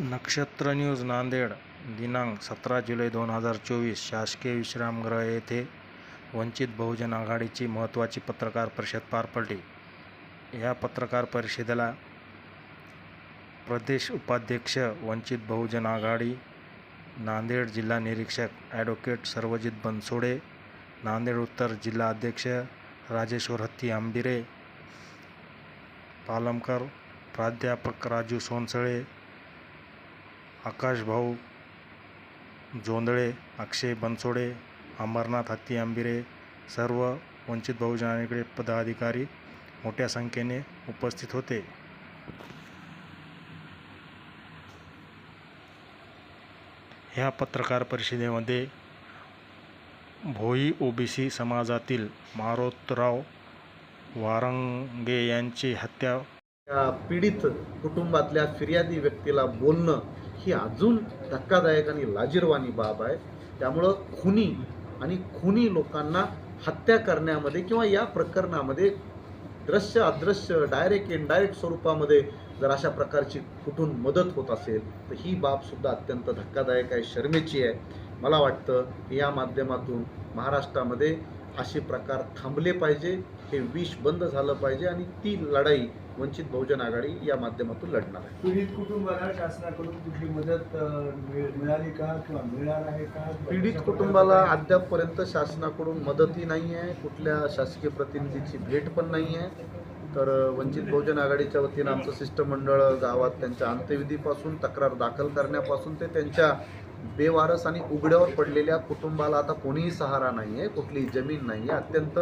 नक्षत्र न्यूज नांदेड दिनांक सतरा जुलै दोन हजार चोवीस शासकीय विश्रामगृह येथे वंचित बहुजन आघाडीची महत्त्वाची पत्रकार परिषद पार पडली. या पत्रकार परिषदेला प्रदेश उपाध्यक्ष वंचित बहुजन आघाडी नांदेड जिल्हा निरीक्षक ॲडव्होकेट सर्वजित बनसोडे नांदेड उत्तर जिल्हा अध्यक्ष राजेश्वर हत्ती आंबिरे पालमकर प्राध्यापक राजू सोनसळे आकाशभाऊ जोंधळे अक्षय बनसोडे अमरनाथ हत्ती आंबिरे सर्व वंचित बहुजनांकडे पदाधिकारी मोठ्या संख्येने उपस्थित होते. ह्या पत्रकार परिषदेमध्ये भोई ओबीसी समाजातील मारोतराव वारंगे यांची हत्या पीडित कुटुंबातल्या फिर्यादी व्यक्तीला बोलणं ही अजून धक्कादायक आणि लाजीरवाणी बाब आहे. त्यामुळं खुनी आणि खुनी लोकांना हत्या करण्यामध्ये किंवा या प्रकरणामध्ये दृश्य अदृश्य डायरेक्ट इनडायरेक्ट स्वरूपामध्ये जर अशा प्रकारची कुठून मदत होत असेल तर ही बाबसुद्धा अत्यंत धक्कादायक आहे शर्मेची आहे. मला वाटतं की या माध्यमातून महाराष्ट्रामध्ये असे प्रकार थांबले पाहिजे हे विष बंद झालं पाहिजे आणि ती लढाई वंचित बहुजन आघाडी या माध्यमातून लढणार आहे. पीडित कुटुंबाला शासनाकडून कुठली मदत मिळाली का किंवा मिळणार आहे का? पीडित कुटुंबाला अद्यापपर्यंत शासनाकडून मदतही नाही आहे कुठल्या शासकीय प्रतिनिधीची भेट पण नाही आहे. तर वंचित बहुजन आघाडीच्या वतीनं आमचं शिष्टमंडळ गावात त्यांच्या अंत्यविधीपासून तक्रार दाखल करण्यापासून ते त्यांच्या बेवारस आणि उघड्यावर पडलेल्या कुटुंबाला आता कोणीही सहारा नाही आहे कुठलीही जमीन नाही आहे अत्यंत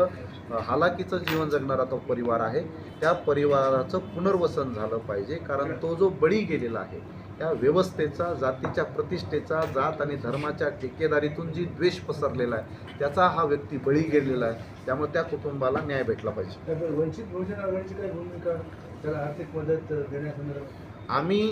हालाकीचं जीवन जगणारा तो परिवार आहे. त्या परिवाराचं पुनर्वसन झालं पाहिजे. कारण तो जो बळी गेलेला आहे त्या व्यवस्थेचा जातीच्या प्रतिष्ठेचा जात आणि धर्माच्या ठेकेदारीतून जी द्वेष पसरलेला आहे त्याचा हा व्यक्ती बळी गेलेला आहे. त्यामुळे त्या कुटुंबाला न्याय भेटला पाहिजे. वंचित बहुजन आघाडीची काय भूमिका? त्याला आर्थिक मदत देण्यासंदर्भात? आम्ही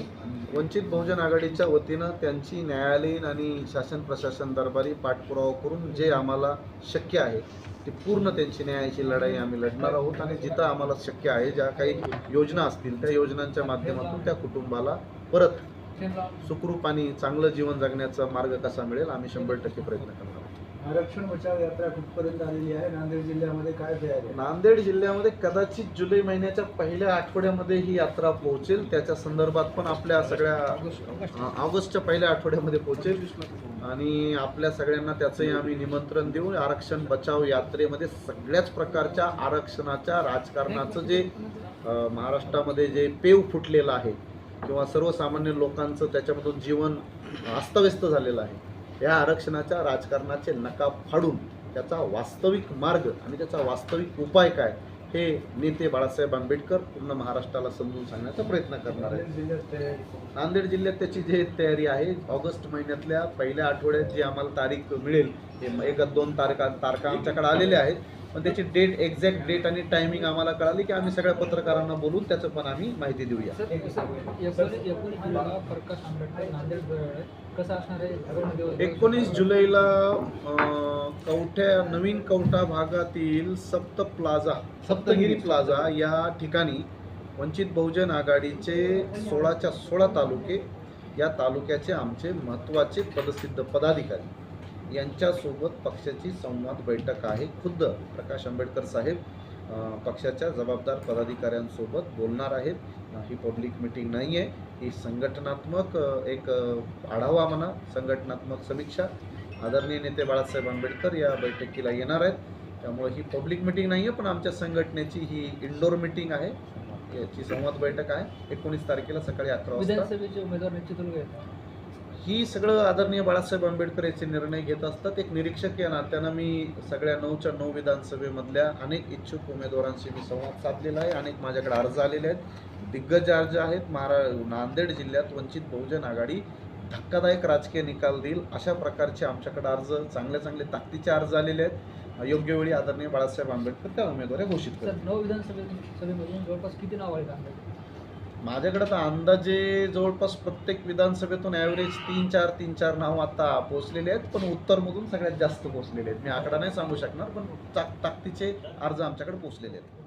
वंचित बहुजन आघाडीच्या वतीनं त्यांची न्यायालयीन आणि शासन प्रशासन दरबारी पाठपुरावा करून जे आम्हाला शक्य आहे ते पूर्ण त्यांची न्यायाची लढाई आम्ही लढणार आहोत आणि जिथं आम्हाला शक्य आहे ज्या काही योजना असतील त्या योजनांच्या माध्यमातून त्या कुटुंबाला परत सुखरूप आणि चांगलं जीवन जगण्याचा मार्ग कसा मिळेल आम्ही शंभर टक्के प्रयत्न करणार आहोत. आरक्षण बचाव यात्रा कुठपर्यंत आलेली आहे? नांदेड जिल्ह्यामध्ये काय तयारी आहे? नांदेड जिल्ह्यामध्ये कदाचित जुलै महिन्याच्या पहिल्या आठवड्यामध्ये ही यात्रा पोहोचेल. त्याच्या संदर्भात पण आपल्या सगळ्या ऑगस्टच्या पहिल्या आठवड्यामध्ये पोहोचेल. आणि आपल्या सगळ्यांना त्याचंही आम्ही निमंत्रण देऊ. आरक्षण बचाव यात्रेमध्ये सगळ्याच प्रकारच्या आरक्षणाच्या राजकारणाचं जे महाराष्ट्रामध्ये जे पेव फुटलेलं आहे किंवा सर्वसामान्य लोकांचं त्याच्यामधून जीवन अस्तव्यस्त झालेलं आहे. या आरक्षणाच्या राजकारणाचे नकाब फाडून त्याचा वास्तविक मार्ग आणि त्याचा वास्तविक उपाय काय हे नेते बाळासाहेब आंबेडकर पूर्ण महाराष्ट्राला समजून सांगण्याचा प्रयत्न करणार आहे नांदेड जिल्ह्यात त्याची जी तयारी आहे ऑगस्ट महिन्यातल्या पहिल्या आठवड्यात जी आम्हाला तारीख मिळेल हे एक दोन तारखा तारखा आमच्याकडे आलेल्या आहेत. पण त्याची डेट एक्झॅक्ट डेट आणि टायमिंग आम्हाला कळाली की आम्ही सगळ्या पत्रकारांना बोलून त्याचं पण आम्ही माहिती देऊया. एकोणीस जुलैला कवठ्या नवीन कवठा भागातील सप्त प्लाझा सप्तगिरी. प्लाझा या ठिकाणी वंचित बहुजन आघाडीचे सोळाच्या सोळा तालुके या तालुक्याचे आमचे महत्त्वाचे पदसिद्ध पदाधिकारी. यांच्यासोबत पक्षाची संवाद बैठक आहे. खुद्द प्रकाश आंबेडकर साहेब पक्षाच्या जबाबदार पदाधिकाऱ्यांसोबत बोलणार आहेत. ही पब्लिक मिटिंग नाही आहे. ही संघटनात्मक एक आढावा म्हणा संघटनात्मक समीक्षा. आदरणीय नेते बाळासाहेब आंबेडकर या बैठकीला येणार आहेत. त्यामुळे ही पब्लिक मिटिंग नाही आहे पण आमच्या संघटनेची ही इंडोर मिटिंग आहे. याची संवाद बैठक आहे. एकोणीस तारखेला सकाळी अकरा वाजता. ही सगळं आदरणीय बाळासाहेब आंबेडकर याचे निर्णय घेत असतात. एक निरीक्षक या नात्यानं मी सगळ्या नऊच्या नऊ विधानसभेमधल्या अनेक इच्छुक उमेदवारांशी मी संवाद साधलेला आहे अनेक माझ्याकडे अर्ज आलेले आहेत. दिग्गज अर्ज आहेत महारा नांदेड जिल्ह्यात वंचित बहुजन आघाडी धक्कादायक राजकीय निकाल देईल अशा प्रकारचे आमच्याकडे अर्ज चांगले चांगले ताकदीचे अर्ज आलेले आहेत. योग्य वेळी आदरणीय बाळासाहेब आंबेडकर त्या उमेदवारी घोषित करतात नऊ विधानसभे सभेमधून जवळपास किती नाव आहेत? आंबेडकर माझ्याकडे तर अंदाजे जवळपास प्रत्येक विधानसभेतून ॲव्हरेज तीन चार तीन चार नाव आता पोचलेले आहेत पण उत्तरमधून सगळ्यात जास्त पोचलेले आहेत. मी आकडा नाही सांगू शकणार पण ता- ताकदीचे अर्ज आमच्याकडे पोचलेले आहेत.